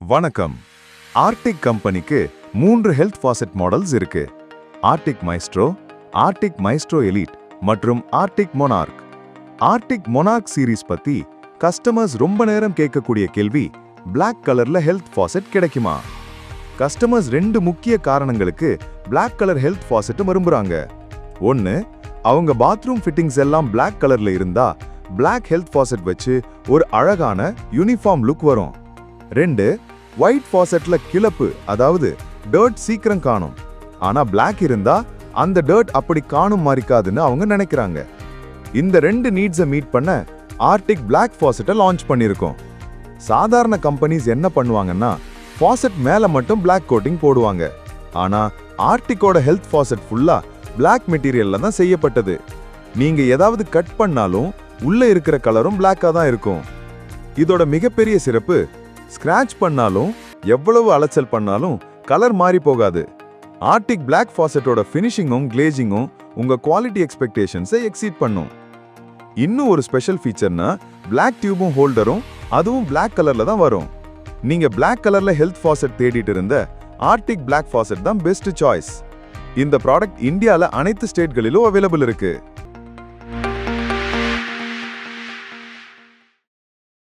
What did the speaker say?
வணக்கம். ஆர்டிக் கம்பெனிக்கு மூன்று ஹெல்த் ஃபாசெட் மாடல்ஸ் இருக்கு. Arctic maestro Arctic maestro elite மற்றும் Arctic monarch Arctic monarch series பத்தி கஸ்டமர்ஸ் ரொம்ப நேரம் கேட்கக்கூடிய கேள்வி பிளாக் கலர்ல ஹெல்த் ஃபாசெட் கிடைக்குமா? கஸ்டமர்ஸ் ரெண்டு முக்கிய காரணங்களுக்கு பிளாக் கலர் ஹெல்த் ஃபாசெட் விரும்புறாங்க. ஒன்னு அவங்க பாத்ரூம் ஃபிட்டிங்ஸ் எல்லாம் பிளாக் கலர்ல இருந்தா பிளாக் ஹெல்த் ஃபாசெட் வச்சு ஒரு அழகான யூனிஃபார்ம் லுக் வரும். ரெண்டு ஒயிட் ஃபாசெட்ல கிளப்பு அதாவது டர்ட் சீக்கிரம் காணும். ஆனா பிளாக் இருந்தா அந்த டர்ட் அப்படி காணும் மாறிக்காதுன்னு அவங்க நினைக்கிறாங்க. இந்த ரெண்டு நீட்ஸை மீட் பண்ண ஆர்டிக் பிளாக் ஃபாசெட்டை லான்ச் பண்ணியிருக்கோம். சாதாரண கம்பெனிஸ் என்ன பண்ணுவாங்கன்னா ஃபாசெட் மேலே மட்டும் பிளாக் கோட்டிங் போடுவாங்க. ஆனால் ஆர்டிக்கோட ஹெல்த் ஃபாசெட் ஃபுல்லாக பிளாக் மெட்டீரியலில் தான் செய்யப்பட்டது. நீங்கள் ஏதாவது கட் பண்ணாலும் உள்ளே இருக்கிற கலரும் பிளாக்காக தான் இருக்கும். இதோட மிகப்பெரிய சிறப்பு ஸ்க்ராட்ச் பண்ணாலும் எவ்வளவு அலைச்சல் பண்ணாலும் கலர் மாறி போகாது. ஆர்டிக் பிளாக் ஃபாசெட்டோட ஃபினிஷிங்கும் கிளேஜிங்கும் உங்க குவாலிட்டி எக்ஸ்பெக்டேஷன்ஸை எக்ஸீட் பண்ணும். இன்னும் ஒரு ஸ்பெஷல் ஃபீச்சர்னா பிளாக் டியூபும் ஹோல்டரும் அதுவும் பிளாக் கலர்ல தான் வரும். நீங்க பிளாக் கலர்ல ஹெல்த் ஃபாசெட் தேடிட்டு இருந்த ஆர்டிக் பிளாக் ஃபாசெட் தான் பெஸ்ட் சாய்ஸ் இந்த ப்ராடக்ட் இந்தியால அனைத்து ஸ்டேட்களிலும் அவைலபிள் இருக்கு.